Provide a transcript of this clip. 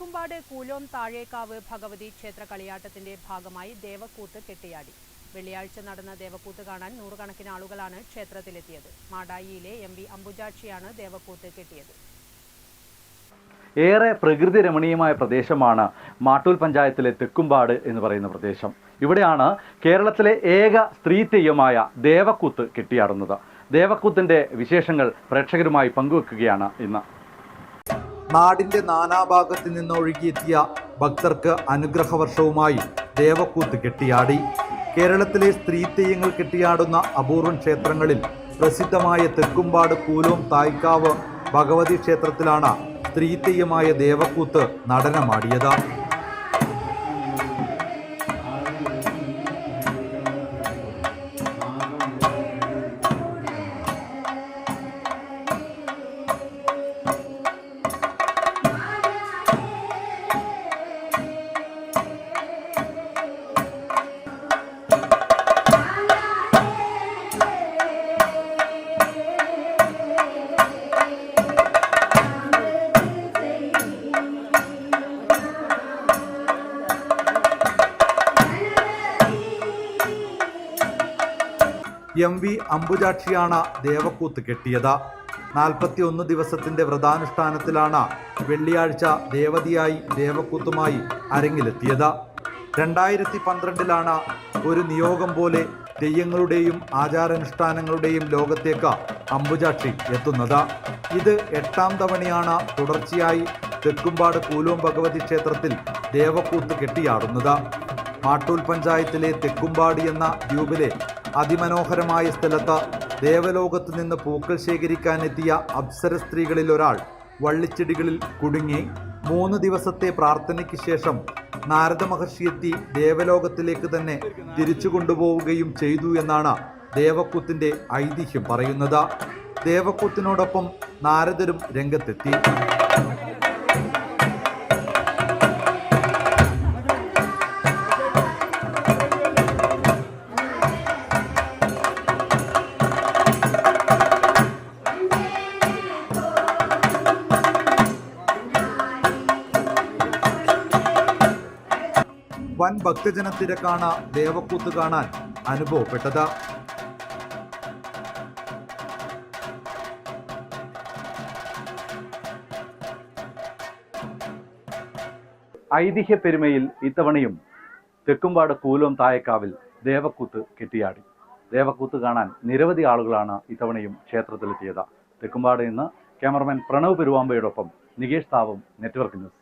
തെക്കുംപാട് കൂലോം താഴേക്കാവ് ഭഗവതി ക്ഷേത്ര കളിയാട്ടത്തിന്റെ ഭാഗമായി ദേവക്കൂത്ത് കെട്ടിയാടി. വെള്ളിയാഴ്ച നടന്ന ദേവക്കൂത്ത് കാണാൻ നൂറുകണക്കിന് ആളുകളാണ് ക്ഷേത്രത്തിലെത്തിയത്. മാടായിയിലെ എം വി അംബുജാക്ഷിയാണ് ദേവക്കൂത്ത് കെട്ടിയത്. ഏറെ പ്രകൃതി രമണീയമായ പ്രദേശമാണ് മാട്ടൂൽ പഞ്ചായത്തിലെ തെക്കുംപാട് എന്ന് പറയുന്ന പ്രദേശം. ഇവിടെയാണ് കേരളത്തിലെ ഏക സ്ത്രീ തെയ്യമായ ദേവക്കൂത്ത് കെട്ടിയാടുന്നത്. ദേവക്കൂത്തിന്റെ വിശേഷങ്ങൾ പ്രേക്ഷകരുമായി പങ്കുവെക്കുകയാണ് ഇന്ന്. നാടിന്റെ നാനാഭാഗത്ത് നിന്നൊഴുകിയെത്തിയ ഭക്തർക്ക് അനുഗ്രഹവർഷവുമായി ദേവക്കൂത്ത് കെട്ടിയാടി. കേരളത്തിലെ സ്ത്രീ തെയ്യങ്ങൾ കെട്ടിയാടുന്ന അപൂർവം ക്ഷേത്രങ്ങളിൽ പ്രസിദ്ധമായ തെക്കുംപാട് കൂലോം തായ്ക്കാവ് ഭഗവതി ക്ഷേത്രത്തിലാണ് സ്ത്രീ തെയ്യമായ ദേവക്കൂത്ത് നടനമാടിയത്. എം വി അംബുജാക്ഷിയാണ് ദേവക്കൂത്ത് കെട്ടിയത്. നാൽപ്പത്തി ഒന്ന് ദിവസത്തിന്റെ വ്രതാനുഷ്ഠാനത്തിലാണ് വെള്ളിയാഴ്ച ദേവതിയായി ദേവക്കൂത്തുമായി അരങ്ങിലെത്തിയത്. രണ്ടായിരത്തി പന്ത്രണ്ടിലാണ് ഒരു നിയോഗം പോലെ തെയ്യങ്ങളുടെയും ആചാരാനുഷ്ഠാനങ്ങളുടെയും ലോകത്തേക്ക് അംബുജാക്ഷി എത്തുന്നത്. ഇത് എട്ടാം തവണയാണ് തുടർച്ചയായി തെക്കുംപാട് കൂലോം ഭഗവതി ക്ഷേത്രത്തിൽ ദേവക്കൂത്ത് കെട്ടിയാടുന്നത്. മാട്ടൂൽ പഞ്ചായത്തിലെ തെക്കുംപാടി എന്ന ദ്വീപിലെ അതിമനോഹരമായ സ്ഥലത്ത് ദേവലോകത്ത് നിന്ന് പൂക്കൾ ശേഖരിക്കാനെത്തിയ അപ്സര സ്ത്രീകളിൽ ഒരാൾ വള്ളിച്ചെടികളിൽ കുടുങ്ങി മൂന്ന് ദിവസത്തെ പ്രാർത്ഥനയ്ക്ക് ശേഷം നാരദ മഹർഷി എത്തി ദേവലോകത്തിലേക്ക് തന്നെ തിരിച്ചു കൊണ്ടുപോവുകയും ചെയ്തു എന്നാണ് ദേവക്കൂത്തിന്റെ ഐതിഹ്യം പറയുന്നത്. ദേവക്കൂത്തിനോടൊപ്പം നാരദരും രംഗത്തെത്തി. വൻ ഭക്തജന തിരക്കാണ് ദേവക്കൂത്ത് കാണാൻ അനുഭവപ്പെട്ടത്. ഐതിഹ്യ പെരുമയിൽ ഇത്തവണയും തെക്കുംപാട് കൂലോം തായക്കാവിൽ ദേവക്കൂത്ത് കെട്ടിയാടി. ദേവക്കൂത്ത് കാണാൻ നിരവധി ആളുകളാണ് ഇത്തവണയും ക്ഷേത്രത്തിലെത്തിയത്. തെക്കുംപാട് നിന്ന് ക്യാമറമാൻ പ്രണവ് പെരുവാമ്പയോടൊപ്പം നികേഷ് താവും നെറ്റ്വർക്ക് ന്യൂസ്